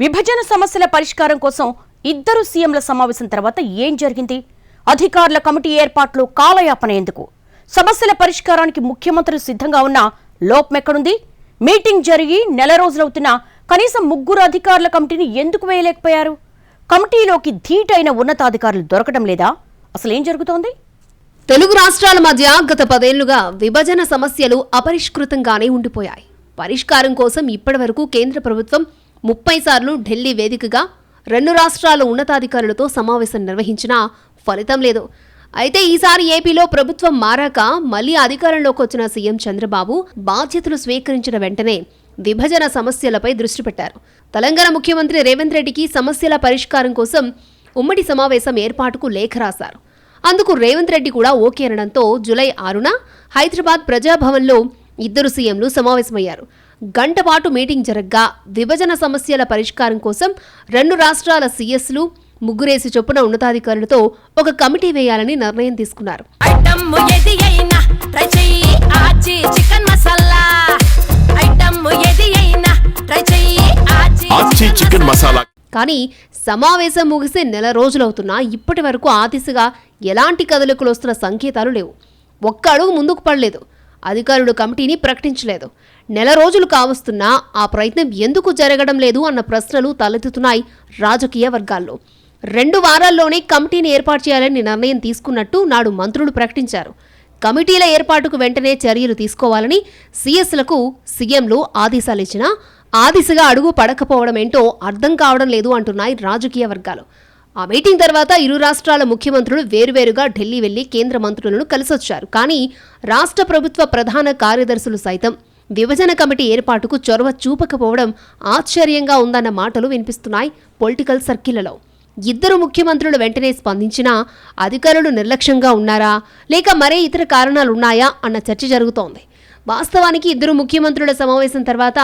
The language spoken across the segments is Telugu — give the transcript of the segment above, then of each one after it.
విభజన సమస్యల పరిష్కారం కోసం ఇద్దరు సీఎంల సమావేశం తర్వాత ఏం జరిగింది? అధికారుల కమిటీ ఏర్పాట్లు కాలయాపన ఎందుకు సమస్యల పరిష్కారానికి ముఖ్యమంత్రి సిద్ధంగా ఉన్న లోపమెక్కడుంది మీటింగ్ జరిగి నెల రోజులవుతున్నా కనీసం ముగ్గురు అధికారుల కమిటీని ఎందుకు వేయలేకపోయారు? కమిటీలోకి ధీటైన ఉన్నతాధికారులు దొరకడం లేదా? అసలు ఏం జరుగుతోంది? తెలుగు రాష్ట్రాల మధ్య గత పదేళ్ళుగా విభజన సమస్యలు అపరిష్కృతంగానే ఉండిపోయాయి. పరిష్కారం కోసం ఇప్పటివరకు కేంద్ర ప్రభుత్వం ముప్పై సార్లు ఢిల్లీ వేదికగా రెండు రాష్ట్రాల ఉన్నతాధికారులతో సమావేశం నిర్వహించినా ఫలితం లేదు. అయితే ఈసారి ఏపీలో ప్రభుత్వం మారాక మళ్ళీ అధికారంలోకి వచ్చిన సీఎం చంద్రబాబు బాధ్యతలు స్వీకరించిన వెంటనే విభజన సమస్యలపై దృష్టి పెట్టారు. తెలంగాణ ముఖ్యమంత్రి రేవంత్ రెడ్డికి సమస్యల పరిష్కారం కోసం ఉమ్మడి సమావేశం ఏర్పాటుకు లేఖ రాశారు. అందుకు రేవంత్ రెడ్డి కూడా ఓకే అనడంతో జులై ఆరున హైదరాబాద్ ప్రజాభవన్లో ఇద్దరు సీఎంలు సమావేశమయ్యారు. గంట పాటు మీటింగ్ జరగ్గా. విభజన సమస్యల పరిష్కారం కోసం రెండు రాష్ట్రాల సీఎస్లు ముగ్గురేసి చొప్పున ఉన్నతాధికారులతో ఒక కమిటీ వేయాలని నిర్ణయం తీసుకున్నారు. ఐటమ్ ఏది అయినా ట్రై చెయ్యి ఆచి చికెన్ మసాలా. ఐటమ్ ఏది అయినా ట్రై చెయ్యి ఆచి ఆచి చికెన్ మసాలా. కానీ సమావేశం ముగిసి నెల రోజులవుతున్నా ఇప్పటి వరకు ఆ దిశగా ఎలాంటి కదలికలు వస్తున్న సంకేతాలు లేవు. ఒక్క అడుగు ముందుకు పడలేదు. అధికారులు కమిటీని ప్రకటించలేదు. నెల రోజులు కావస్తున్నా ఆ ప్రయత్నం ఎందుకు జరగడం లేదు అన్న ప్రశ్నలు తలెత్తుతున్నాయి రాజకీయ వర్గాల్లో. రెండు వారాల్లోనే కమిటీని ఏర్పాటు చేయాలని నిర్ణయం తీసుకున్నట్టు నాడు మంత్రులు ప్రకటించారు. కమిటీల ఏర్పాటుకు వెంటనే చర్యలు తీసుకోవాలని సీఎస్లకు సీఎంలు ఆదేశాలు ఇచ్చినా ఆ దిశగా అడుగు పడకపోవడం ఏంటో అర్థం కావడం లేదు అంటున్నాయి రాజకీయ వర్గాలు. ఆ మీటింగ్ తర్వాత ఇరు రాష్ట్రాల ముఖ్యమంత్రులు వేరువేరుగా ఢిల్లీ వెళ్ళి కేంద్ర మంత్రులను కలిసొచ్చారు. కానీ రాష్ట్ర ప్రభుత్వ ప్రధాన కార్యదర్శులు సైతం విభజన కమిటీ ఏర్పాటుకు చొరవ చూపకపోవడం ఆశ్చర్యంగా ఉందన్న మాటలు వినిపిస్తున్నాయి పొలిటికల్ సర్కిళ్ళలో ఇద్దరు ముఖ్యమంత్రులు వెంటనే స్పందించినా అధికారులు నిర్లక్ష్యంగా ఉన్నారా? లేక మరే ఇతర కారణాలున్నాయా? అన్న చర్చ జరుగుతోంది. వాస్తవానికి ఇద్దరు ముఖ్యమంత్రుల సమావేశం తర్వాత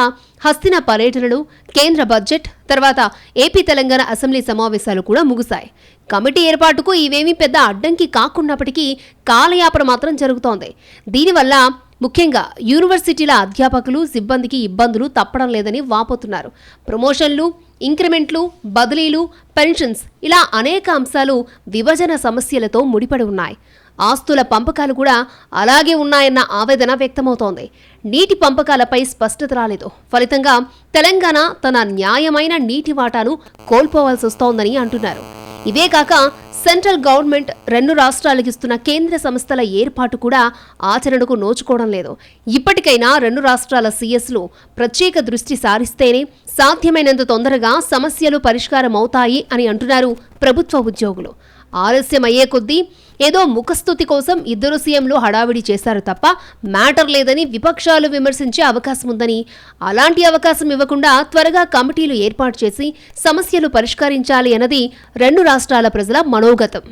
హస్తిన పర్యటనలు కేంద్ర బడ్జెట్ తర్వాత ఏపీ తెలంగాణ అసెంబ్లీ సమావేశాలు కూడా ముగిశాయి. కమిటీ ఏర్పాటుకు ఇవేమీ పెద్ద అడ్డంకి కాకున్నప్పటికీ కాలయాపన మాత్రం జరుగుతోంది. దీనివల్ల ముఖ్యంగా యూనివర్సిటీల అధ్యాపకులు సిబ్బందికి ఇబ్బందులు తప్పడం లేదని వాపోతున్నారు. ప్రమోషన్లు ఇంక్రిమెంట్లు బదిలీలు పెన్షన్స్ ఇలా అనేక అంశాలు విభజన సమస్యలతో ముడిపడి ఉన్నాయి. ఆస్తుల పంపకాలు కూడా అలాగే ఉన్నాయన్న ఆవేదన వ్యక్తమవుతోంది. నీటి పంపకాలపై స్పష్టత రాలేదు. ఫలితంగా తెలంగాణ తన న్యాయమైన నీటి వాటాను కోల్పోవాల్సి వస్తోందని అంటున్నారు. ఇవే కాక సెంట్రల్ గవర్నమెంట్ రెండు రాష్ట్రాలకు ఇస్తున్న కేంద్ర సంస్థల ఏర్పాటు కూడా ఆచరణకు నోచుకోవడం లేదు. ఇప్పటికైనా రెండు రాష్ట్రాల సీఎస్లు ప్రత్యేక దృష్టి సారిస్తేనే సాధ్యమైనంత తొందరగా సమస్యలు పరిష్కారమవుతాయి అని అంటున్నారు ప్రభుత్వ ఉద్యోగులు. ఆలస్యం అయ్యే కొద్దీ ఏదో ముఖస్థుతి కోసం ఇద్దరు సీఎంలు హడావిడి చేశారు తప్ప మ్యాటర్ లేదని విపక్షాలు విమర్శించే అవకాశం ఉందని. అలాంటి అవకాశం ఇవ్వకుండా త్వరగా కమిటీలు ఏర్పాటు చేసి సమస్యలు పరిష్కరించాలి అన్నది రెండు రాష్ట్రాల ప్రజల మనోగతం.